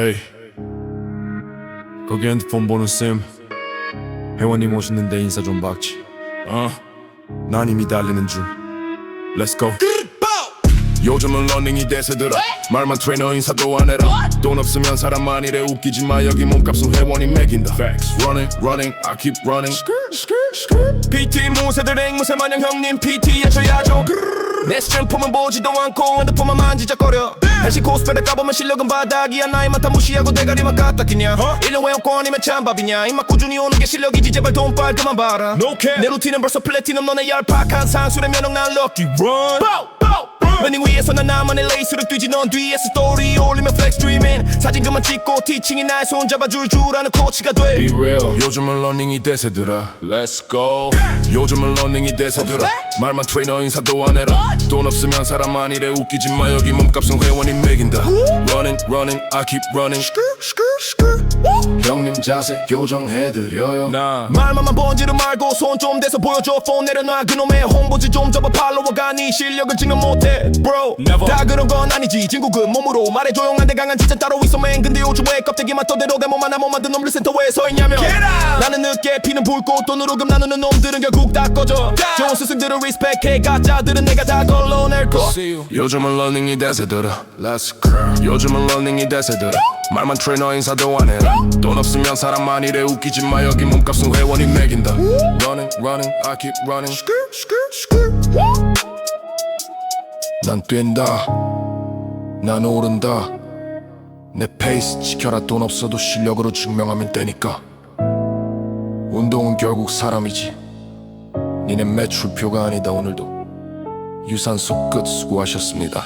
에이. 거기 핸드폰 보는 쌤. 회원님 오시는데 인사 좀 박지. 어난 이미 달리는 중. Let's go. 요즘은 러닝이 대세더라. 말만 트레이너 인사도 안 해라. 돈 없으면 사람만 이래. 웃기지 마. 여기 몸값은 회원이 Facts. Running running. I keep running. PT 무새들 앵무새 마냥 형님. PT 해줘야죠 내 스탬프만 보지도 않고 핸드폰만 만지작거려. 한시 코스프레 까보면 실력은 바닥이야. 나이만 다 무시하고 대가리만 갖다 끼냐. 1년 외웠고 아니면 찬밥이냐. 입맛 꾸준히 오는 게 실력이지. 제발 돈 빨 그만 봐라. 내 루틴은 벌써 플래티넘. 너네 얄팍한 상술의 면허 난 럭키 런 러닝 위에서 난 나만의 레이스를 뛰지 넌 뒤에 스토리 올리면 플렉스 드리밍 사진 그만 찍고 티칭이 날 손잡아줄 줄 아는 코치가 돼. Be real. 요즘은 러닝이 대세더라. Let's go. 요즘은 러닝이 대세더라. 말만 트레이너 인사도 안 해라. 돈 없으면 사람만 이래. 웃기지 마. 여기 몸값은 회원이 매긴다. Running running. I keep running. 형님 자세 교정해드려요. 나. 말만만 번지를 말고 손 좀 대서 보여줘. 폰 내려놔. 그놈의 홍보지 좀 접어. 팔로워가 네 실력을 증명 못해 bro 다 그런 건 아니지. 진국은 몸으로 말해 조용한데 강한 진짜 따로 있어 man 근데 요즘 왜 껍데기만 떠대로 대모만 한못 만든 놈들 센터에 서 있냐면 나는 늦게 피는 불꽃 돈으로 금 나누는 놈들은 결국 다 꺼져. 좋은 스승들을 리스펙해. 가짜들은 내가 다 걸러낼 거. 요즘은 러닝이 대세더라. Let's go. 요즘은 러닝이 대세더라. 말만 트레이너 인사도 안 해라. 돈 없으면 사람만 이래. 웃기지 마. 여기 몸값은 회원이 매긴다. Running running I keep running 난 뛴다. 난 오른다. 내 페이스 지켜라. 돈 없어도 실력으로 증명하면 되니까. 운동은 결국 사람이지. 니네 매출표가 아니다 오늘도. 유산소 끝 수고하셨습니다